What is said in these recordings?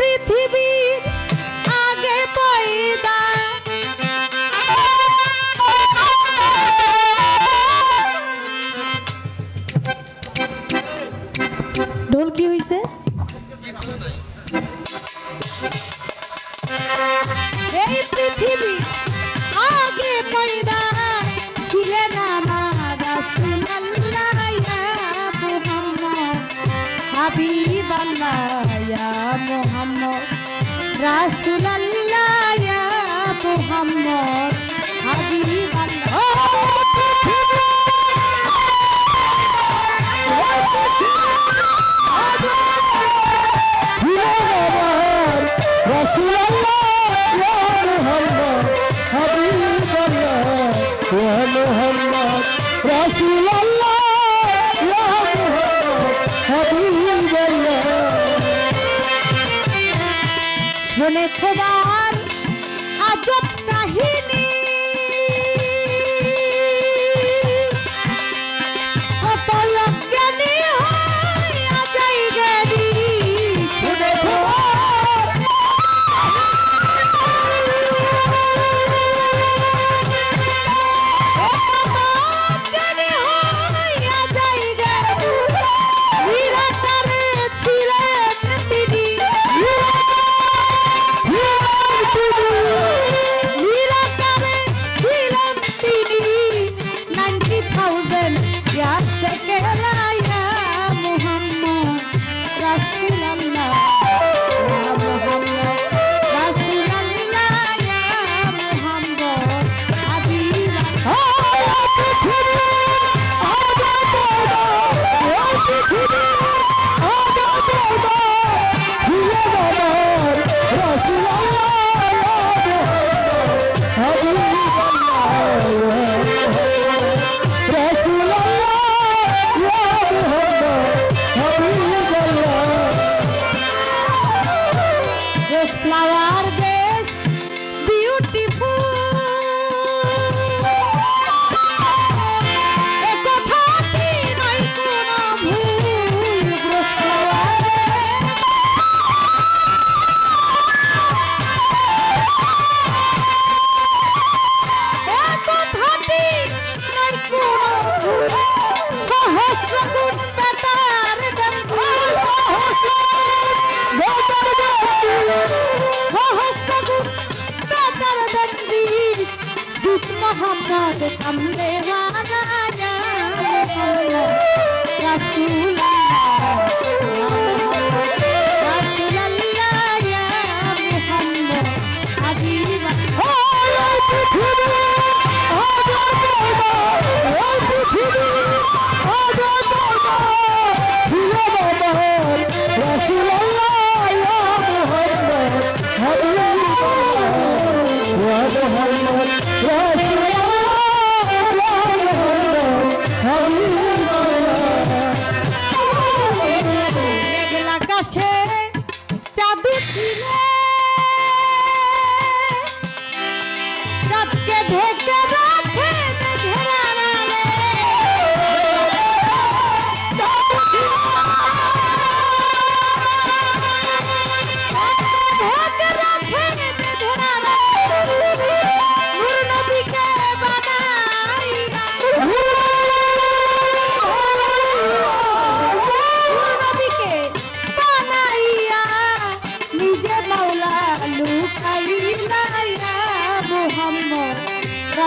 পৃথিবী মোহাম্মদ রাসুলাল্লাহ ইয়া Mohammad Rasulullah, Muhammad, Rasulullah. চরণে খোদা साथ हमने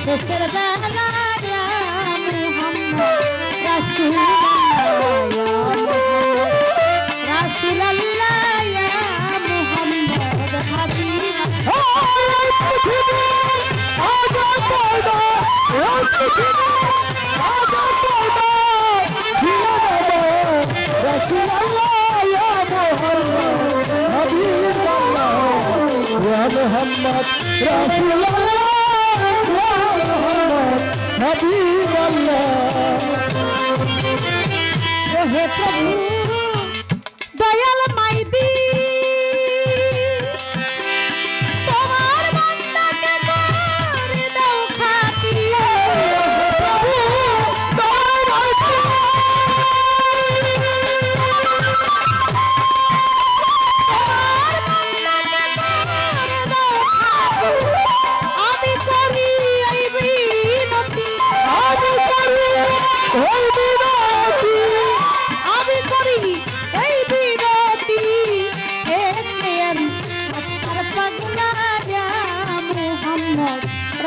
শেষের বেলায় মুহাম্মদ মুহাম্মদ হাবিব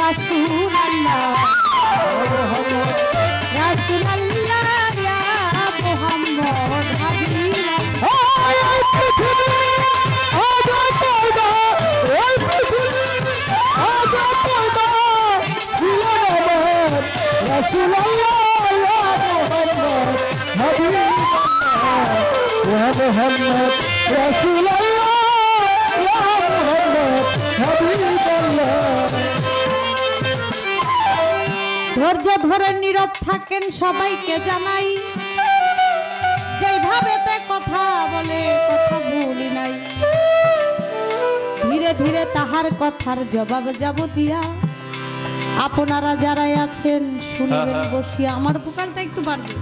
মুহাম্মদ রাসূলুল্লাহ রাসূলুল্লাহ ইয়া মুহাম্মদ পয়দা ইয়া মোহাম্মদ রাসূলুল্লাহ মোহাম্মদ ধৈর্য ধরে নীরব থাকেন সবাইকে জানাই। যেভাবে কথা বলে কথা ভুলি নাই। ধীরে ধীরে তাহার কথার জবাব যাব দিয়া আপনারা যারাই আছেন শুনবেন বসিয়া। আমার বুকালটা একটু বাড়বে।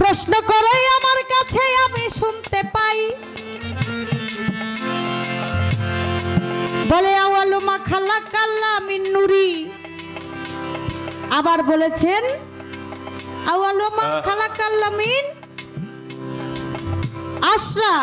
প্রশ্ন করে আমার কাছে আমি শুনতে পাই। বলে আওয়ালু মাখালা কাল্লা মিন্নুরি। আবার বলেছেন আওয়ালু খালাকাল্লামিন কাল্লা আশরা।